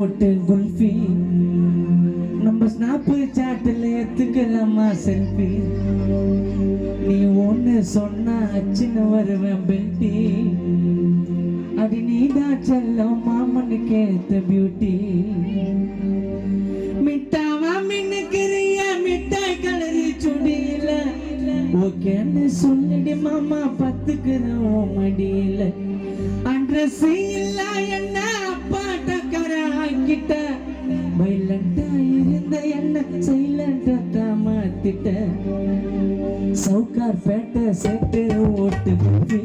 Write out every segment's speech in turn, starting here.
போட்டு குல்ஃபி. நம்ம ஸ்னாப்பு சாட்டில் எடுத்துக்கலாமா செல்ஃபி. நீ ஒன்று சொன்னா அச்சுன்னு வருவேன் பெல்ட்டி. அடி நீதான் செல்லம் மாமனுக்கு ஏத்த பியூட்டி. மிட்டாவா மின்னுக்கிறிய மிட்டாய் கலரி சுடியில? ஓகேன்னு சொல்லிடி மாமா பத்துக்கிறேன் உன் மடியில. அட்ரஸ் இல்ல என்ன அப்பாட்ட வாங்கிட்ட. வைலண்டா இருந்த என்ன சைலண்டா தான் மாத்திட்ட சவுக்கார் பேட்டை செட்டு ஓட்டு குப்பி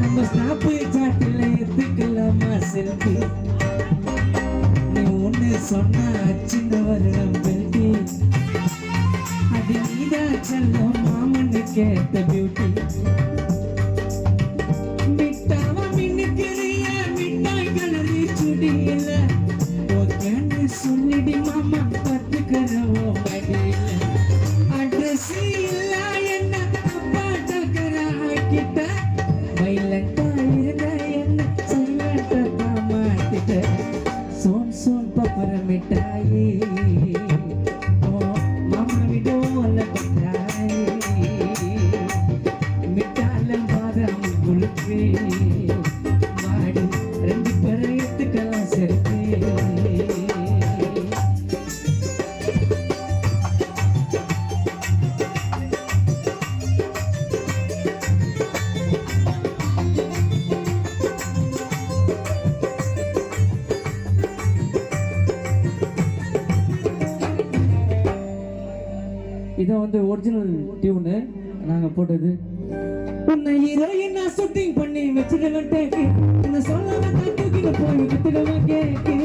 நம்ம ஸ்டாப்பு சாட்டில் எடுத்துக்கலாமா செல்ஃபி? நீ ஒன்று சொன்ன அச்சின்னு வருடம் பெல்டி அது நீதான் செல்லம் மாமன்னு கேட்ட பியூட்டி சொல்லிடி மாமா பார்த்துக்கிறவோ மடியில அட்ரஸ் இல்ல என்ன? அப்பா டக்கர ஆக்கிட்ட வைலண்டா இருந்த என்ன சைலண்டா மாட்டிட்ட சோன் சோன் பப்பர மிட்டாயி ஓ மாமா விடோல பட்டாயி மிட்டாலம் பாதாம் குலுப்பி இதை வந்து ஒரிஜினல் டியூனு நாங்க போட்டது. உன்னை ஹீரோயின் நான் ஷூட்டிங் பண்ணி வச்சிருவேன் டேக்கு. உன்னை சொல்லாம தான் தூக்கிட்டு போய் வித்துடுவேன் கேக்கு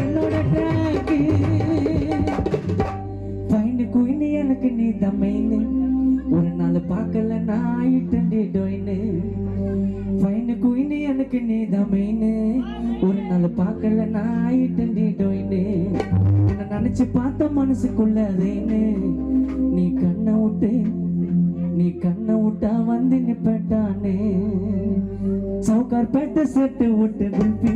என்னோட எனக்கு நீ தம்மைன்னு ஒரு நாள் பார்க்கல நான் ஆயிட்டேன்டி டொயின்னு ஃபைனு குயின்னு எனக்கு நீ தமைன்னு ஒரு நாள் பார்க்கல நான் ஆயிட்டேன்டி டொயின்னு உன்னை நினைச்சு பார்த்த மனசுக்குள்ள அதேன்னு. நீ கண்ணை விட்டு நீ கண்ணை விட்டா வந்து நிப்பட்டானே சவுக்கார் பேட்டை செட்டு விட்டு குல்பி